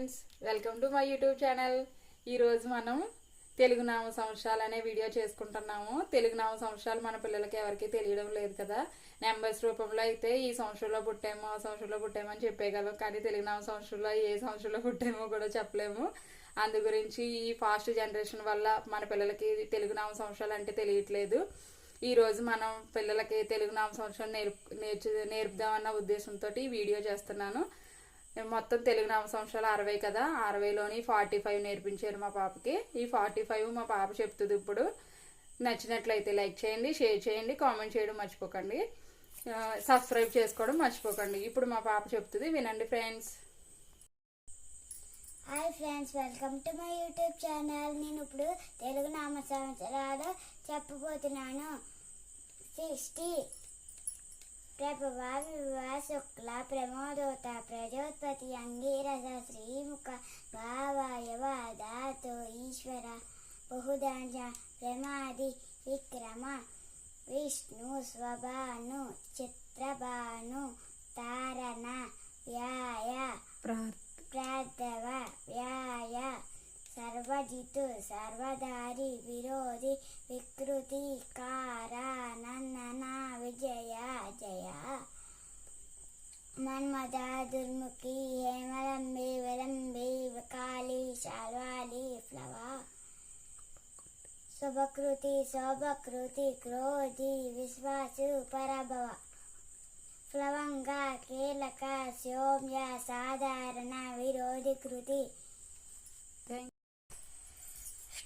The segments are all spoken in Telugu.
Friends welcome to my YouTube channel. ఈరోజు మనం తెలుగు నామ సంవత్సరాలు అనే వీడియో చేసుకుంటున్నాము. తెలుగు నామ సంవత్సరాలు మన పిల్లలకి ఎవరికీ తెలియడం లేదు కదా. నెంబర్స్ రూపంలో అయితే ఈ సంవత్సరంలో పుట్టామో ఆ సంవత్సరంలో పుట్టామో అని చెప్పేయగలం కానీ తెలుగు నామ సంవత్సరంలో ఏ సంవత్సరంలో పుట్టామో కూడా చెప్పలేము. అందు గురించి ఈ ఫాస్ట్ జనరేషన్ వల్ల మన పిల్లలకి తెలుగు నామ సంవత్సరాలు అంటే తెలియట్లేదు. ఈ రోజు మనం పిల్లలకి తెలుగు నామ సంవత్సరం నేర్పు నేర్చు నేర్పుదామన్న ఉద్దేశంతో ఈ వీడియో చేస్తున్నాను. మొత్తం తెలుగు నామ సంవత్సరాలు అరవై కదా అరవైలోని ఫార్టీ ఫైవ్ నేర్పించారు మా పాపకి. ఈ ఫార్టీ ఫైవ్ మా పాప చెప్తుంది ఇప్పుడు. నచ్చినట్లయితే లైక్ చేయండి షేర్ చేయండి కామెంట్ చేయడం మర్చిపోకండి. సబ్స్క్రైబ్ చేసుకోవడం మర్చిపోకండి. ఇప్పుడు మా పాప చెప్తుంది వినండి friends. Hi friends welcome to my YouTube channel. నేను ఇప్పుడు తెలుగు నామ సంవత్సరాలు చెప్పబోతున్నాను. సిక్స్టీ ప్రజోత్పత్తి అంగీరస శ్రీముఖ భావయవ దాతో ఈశ్వర బహుదాంజ ప్రమాది విక్రమ విష్ణు స్వభాను చిత్రభాను తారణ వ్యాయ ప్రార్థవ వ్యాయ సర్వజితు సర్వదారి విరోధి వికృతి మన్మద దుర్ముఖి హేమలంబి విలంబి కాళీ శాల్వాలి ఫ్లవ. శుభకృతి శోభకృతి క్రోధి విశ్వాసు పరభవ. ప్లవంగ కీలక సోమ్య సాధారణ విరోధి కృతి.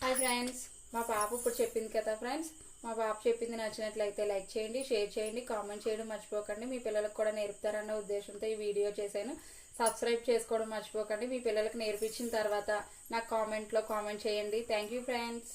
హాయ్ ఫ్రెండ్స్ మా పాప ఇప్పుడు చెప్పింది కదా ఫ్రెండ్స్ మా బాబు చెప్పింది నచ్చినట్లయితే లైక్ చేయండి షేర్ చేయండి కామెంట్ చేయడం మర్చిపోకండి. మీ పిల్లలకు కూడా నేర్పుతారన్న ఉద్దేశంతో ఈ వీడియో చేశాను. సబ్స్క్రైబ్ చేసుకోవడం మర్చిపోకండి. మీ పిల్లలకు నేర్పించిన తర్వాత నాకు కామెంట్లో కామెంట్ చేయండి. Thank you friends.